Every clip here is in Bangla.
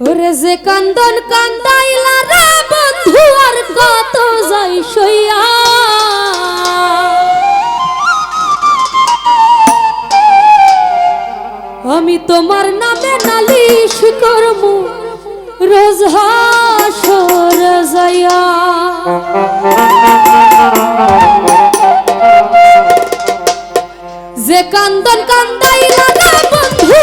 রেজে যে কান্দন কান্দাইলা রে বন্ধু, আর কত যাই সইয়া। আমি তোমার নামে নালিশ করব রোজ হাসর যাইয়া। যে কান্দন কান্দাইলা রে বন্ধু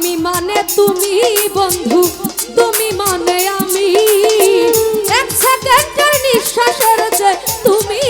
আমি মানে তুমি বন্ধু তুমি মানে আমি। এক সেকেন্ডের নিঃশ্বাসের যে তুমি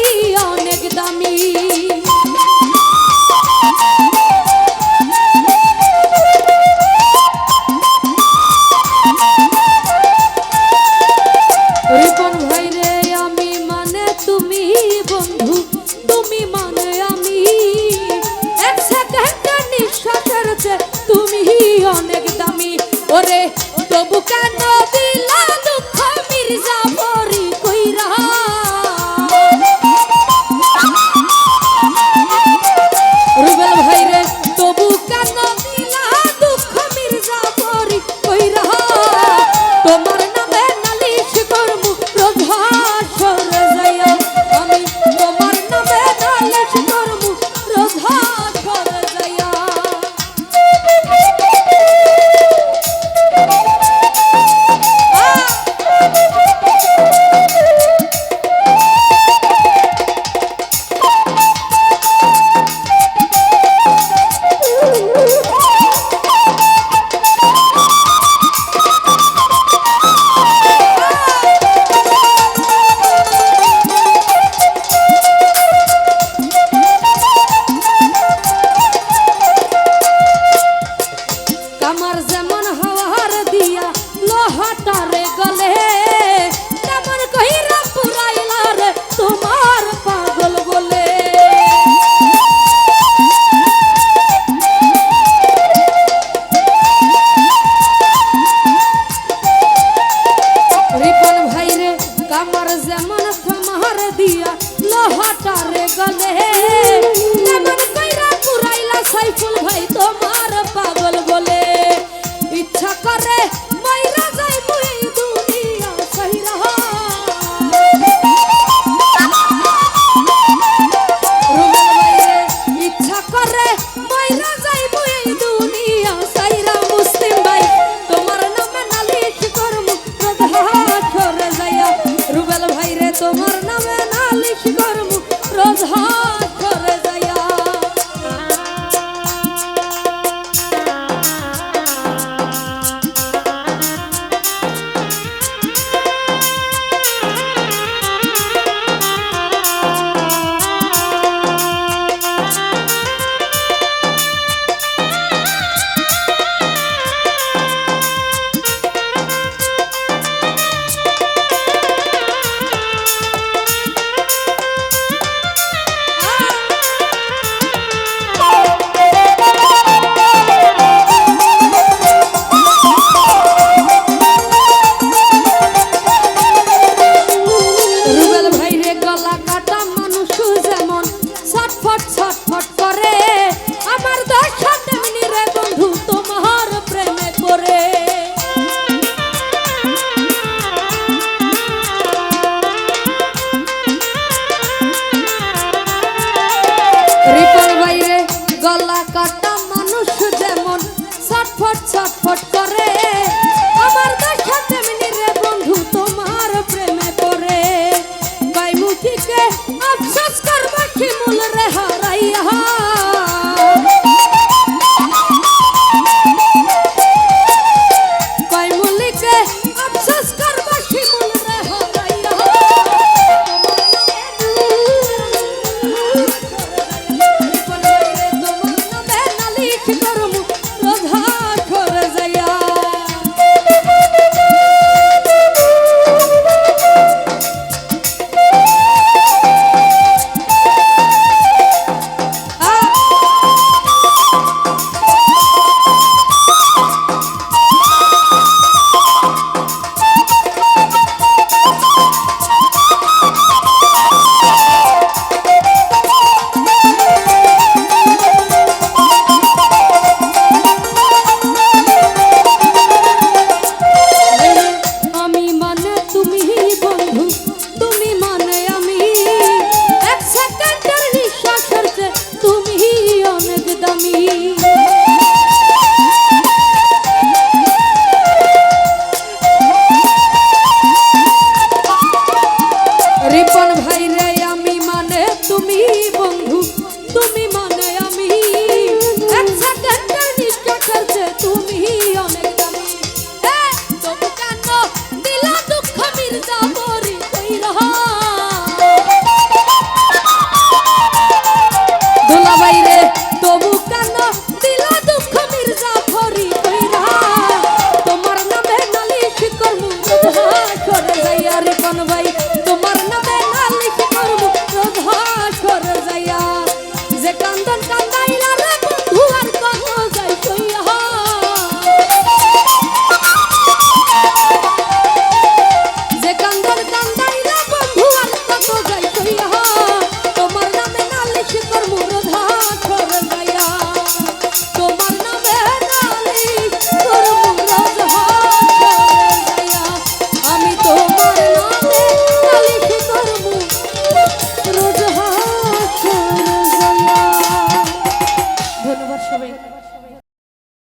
আমার যেমন